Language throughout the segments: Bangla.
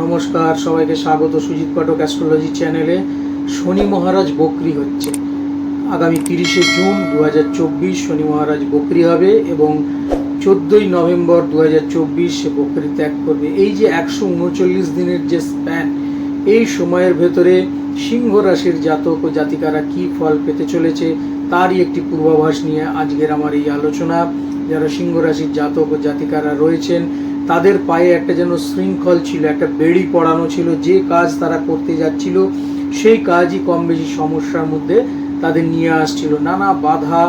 নমস্কার, সবাইকে স্বাগত সুজিত পাঠক অ্যাস্ট্রোলজি চ্যানেলে। শনি মহারাজ বকরি হচ্ছে। আগামী তিরিশে জুন দু হাজার চব্বিশ শনি মহারাজ বকরি হবে এবং চোদ্দোই নভেম্বর দু হাজার চব্বিশ সে বকরি ত্যাগ করবে। এই যে একশো উনচল্লিশ দিনের যে স্প্যান এই সময়ের ভেতরে সিংহ রাশির জাতক ও জাতিকারা কি ফল পেতে চলেছে, তারই একটি পূর্বাভাস নিয়ে আজকের আমার এই আলোচনা। যারা সিংহ রাশির জাতক ও জাতিকারা রয়েছেন তাদের পায়ে একটা যেন শৃঙ্খল ছিল, একটা বেড়ি পড়ানো ছিল, যে কাজ তারা করতে যাচ্ছিল, সেই কাজই কম বেশি সমস্যার মধ্যে তাদের নিয়ে আসছিল। নানা বাধা,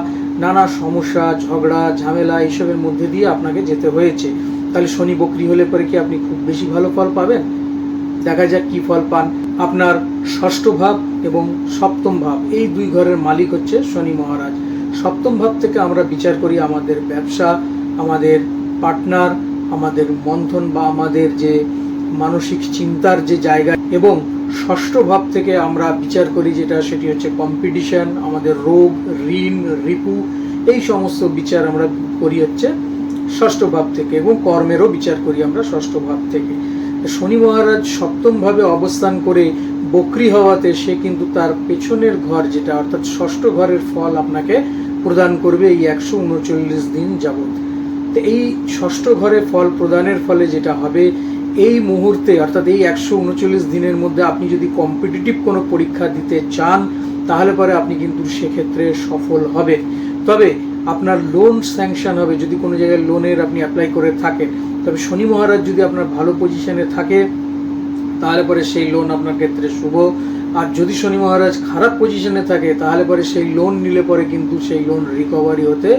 নানা সমস্যা, ঝগড়া, ঝামেলা এইসবের মধ্যে দিয়ে আপনাকে যেতে হয়েছে। তাহলে শনি বকরি হলে পরে কি আপনি খুব বেশি ভালো ফল পাবেন? দেখা যাক কি ফল পান। আপনার ষষ্ঠ ভাব এবং সপ্তম ভাব, এই দুই ঘরের মালিক হচ্ছে শনি মহারাজ। সপ্তম ভাব থেকে আমরা বিচার করি আমাদের ব্যবসা, আমাদের পার্টনার আমাদের মন্থন বা আমাদের যে মানসিক চিন্তার যে জায়গা এবং ষষ্ঠ ভাব থেকে আমরা বিচার করি যেটা, সেটি হচ্ছে কম্পিটিশন আমাদের রোগ, ঋণ, রিপু, এই সমস্ত বিচার আমরা করি হচ্ছে ষষ্ঠ ভাব থেকে এবং কর্মেরও বিচার করি আমরা ষষ্ঠ ভাব থেকে। শনি মহারাজ সপ্তমভাবে অবস্থান করে বকরি হওয়াতে সে কিন্তু তার পেছনের ঘর যেটা, অর্থাৎ ষষ্ঠ ঘরের ফল আপনাকে প্রদান করবে এই একশো উনচল্লিশ দিন যাবত তো এই ষষ্ঠ ঘরে ফল প্রদানের ফলে যেটা হবে, এই মুহূর্তে, অর্থাৎ এই একশো উনচল্লিশ দিনের মধ্যে আপনি যদি কম্পিটিটিভ কোনো পরীক্ষা দিতে চান, তাহলে পরে আপনি কিন্তু সেক্ষেত্রে সফল হবে তবে আপনার লোন স্যাংশন হবে, যদি কোনো জায়গায় লোনের আপনি অ্যাপ্লাই করে থাকেন। তবে শনি মহারাজ যদি আপনার ভালো পজিশনে থাকে, তাহলে পরে সেই লোন আপনার ক্ষেত্রে শুভ। আর যদি শনি মহারাজ খারাপ পজিশনে থাকে, তাহলে পরে সেই লোন নিলে পরে কিন্তু সেই লোন রিকভারি হতে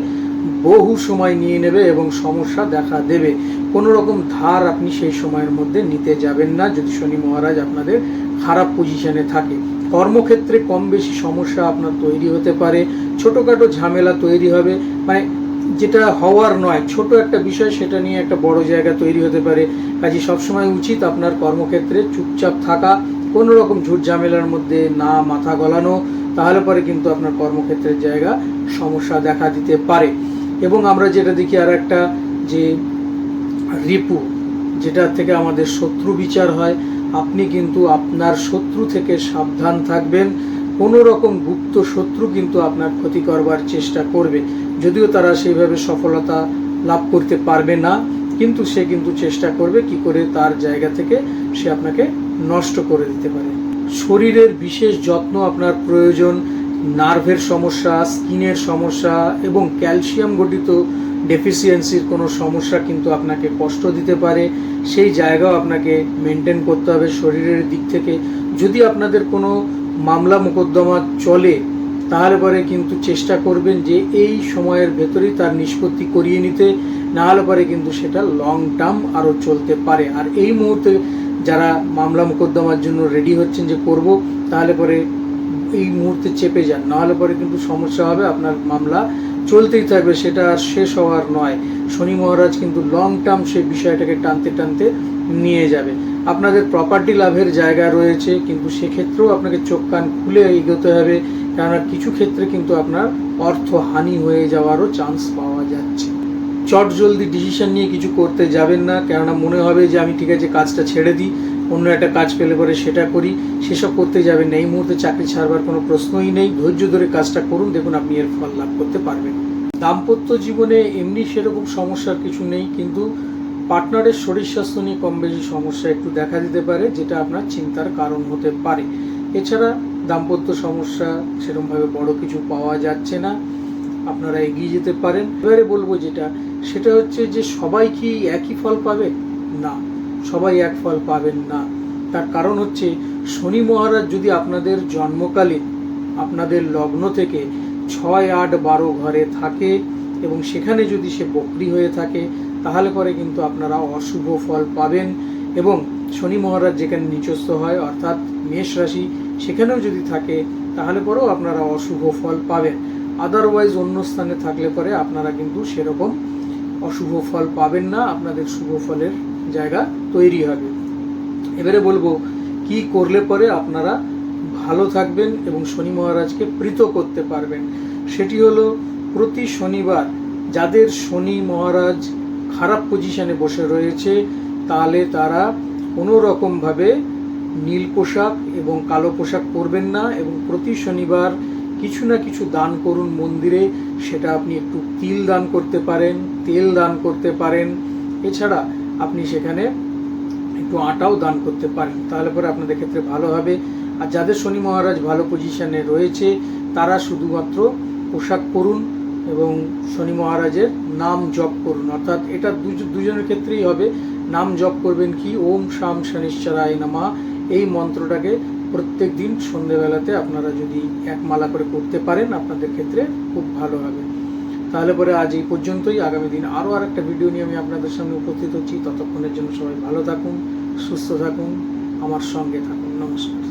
বহু সময় নিয়ে নেবে এবং সমস্যা দেখা দেবে। কোনো রকম ধার আপনি সেই সময়ের মধ্যে নিতে যাবেন না, যদি শনি মহারাজ আপনাদের খারাপ পজিশনে থাকে। কর্মক্ষেত্রে কম বেশি সমস্যা আপনার তৈরি হতে পারে, ছোটোখাটো ঝামেলা তৈরি হবে। মানে যেটা হওয়ার নয়, ছোট একটা বিষয় সেটা নিয়ে একটা বড় জায়গা তৈরি হতে পারে। কাজে সবসময় উচিত আপনার কর্মক্ষেত্রে চুপচাপ থাকা কোনো রকম ঝুট ঝামেলার মধ্যে না মাথা গলানো, তাহলে পরে কিন্তু আপনার কর্মক্ষেত্রের জায়গা সমস্যা দেখা দিতে পারে। এবং আমরা যেটা দেখি আর একটা যে রিপু, যেটা থেকে আমাদের শত্রু বিচার হয়, আপনি কিন্তু আপনার শত্রু থেকে সাবধান থাকবেন। কোনো রকম গুপ্ত শত্রু কিন্তু আপনার ক্ষতি করবার চেষ্টা করবে। যদিও তারা সেইভাবে সফলতা লাভ করতে পারবে না, কিন্তু সে কিন্তু চেষ্টা করবে কি করে তার জায়গা থেকে সে আপনাকে নষ্ট করে দিতে পারে। শরীরের বিশেষ যত্ন আপনার প্রয়োজন নার্ভের সমস্যা, স্কিনের সমস্যা এবং ক্যালসিয়াম গঠিত ডেফিসিয়েন্সির কোনো সমস্যা কিন্তু আপনাকে কষ্ট দিতে পারে। সেই জায়গাও আপনাকে মেনটেন করতে হবে শরীরের দিক থেকে। যদি আপনাদের কোনো মামলা মোকদ্দমা চলে, তাহলে পরে কিন্তু চেষ্টা করবেন যে এই সময়ের ভেতরেই তার নিষ্পত্তি করিয়ে নিতে। না হলে পরে কিন্তু সেটা লং টার্ম আরও চলতে পারে। আর এই মুহূর্তে যারা মামলা মোকদ্দমার জন্য রেডি হচ্ছেন যে করব, তাহলে পরে এই মুহূর্তে চেপে যান। নাহলে পরে কিন্তু সমস্যা হবে, আপনার মামলা চলতেই থাকবে, সেটা আর শেষ হওয়ার নয়। শনি মহারাজ কিন্তু লং টার্ম সেই বিষয়টাকে টানতে টানতে নিয়ে যাবে। আপনাদের প্রপার্টি লাভের জায়গা রয়েছে, কিন্তু সেক্ষেত্রেও আপনাকে চোখ কান খুলে এগোতে হবে, কেননা কিছু ক্ষেত্রে কিন্তু আপনার অর্থ হানি হয়ে যাওয়ারও চান্স পাওয়া যাচ্ছে। চট জলদি ডিসিশন নিয়ে কিছু করতে যাবেন না, কেননা মনে হবে যে আমি ঠিক আছে কাজটা ছেড়ে দিই। অন্য একটা কাজ পেলে পরে সেটা করি, সেসব করতে যাবেন না। এই মুহূর্তে চাকরি ছাড়বার কোনো প্রশ্নই নেই। ধৈর্য ধরে কাজটা করুন, দেখুন আপনি এর ফল লাভ করতে পারবেন। দাম্পত্য জীবনে এমনি সেরকম সমস্যার কিছু নেই, কিন্তু পার্টনারের শরীর স্বাস্থ্য নিয়ে কম বেশি সমস্যা একটু দেখা দিতে পারে, যেটা আপনার চিন্তার কারণ হতে পারে। এছাড়া দাম্পত্য সমস্যা সেরকমভাবে বড় কিছু পাওয়া যাচ্ছে না। আপনারা এগিয়ে যেতে পারেন। এবারে বলব যেটা, সেটা হচ্ছে যে সবাই কি একই ফল পাবে? না। সবাই এক ফল পাবেন না। তার কারণ হচ্ছে, শনি মহারাজ যদি আপনাদের জন্মকালে আপনাদের লগ্ন থেকে ছয়, আট, বারো ঘরে থাকে এবং সেখানে যদি সে বকরি হয়ে থাকে, তাহলে পরে কিন্তু আপনারা অশুভ ফল পাবেন এবং শনি মহারাজ যেখানে নিচস্থ হয়, অর্থাৎ মেষ রাশি, সেখানেও যদি থাকে, তাহলে পরেও আপনারা অশুভ ফল পাবেন। আদারওয়াইজ অন্য স্থানে থাকলে পরে আপনারা কিন্তু সেরকম অশুভ ফল পাবেন না, আপনাদের শুভ ফলের জায়গা তৈরি হবে। এবারে বলব, কি করলে পরে আপনারা ভালো থাকবেন এবং শনি মহারাজকে প্রীত করতে পারবেন? সেটি হলো, প্রতি শনিবার যাদের শনি মহারাজ খারাপ পজিশনে বসে রয়েছে তাহলে তারা কোনো রকমভাবে নীল পোশাক এবং কালো পোশাক পরবেন না এবং প্রতি শনিবার কিছু না কিছু দান করুন মন্দিরে, সেটা আপনি একটু তিল দান করতে পারেন, তেল দান করতে পারেন। এছাড়া আপনি সেখানে একটু আটাও দান করতে পারেন। তাহলে পরে আপনাদের ক্ষেত্রে ভালো হবে। আর যাদের শনি মহারাজ ভালো পজিশনে রয়েছে, তারা শুধুমাত্র পোশাক পরুন এবং শনি মহারাজের নাম জপ করুন। অর্থাৎ এটা দুজ- দুজনের ক্ষেত্রেই হবে। নাম জপ করবেন কি? ওম শাম শনিশ্চরায় নামা। এই মন্ত্রটাকে প্রত্যেক দিন সন্ধেবেলাতে আপনারা যদি এক মালা করে করতে পারেন, আপনাদের ক্ষেত্রে খুব ভালো হবে। তাহলে পরে আজ এই পর্যন্তই। আগামী দিন আরও আর একটা ভিডিও নিয়ে আমি আপনাদের সামনে উপস্থিত হচ্ছি। ততক্ষণের জন্য সবাই ভালো থাকুন, সুস্থ থাকুন, আমার সঙ্গে থাকুন। নমস্কার।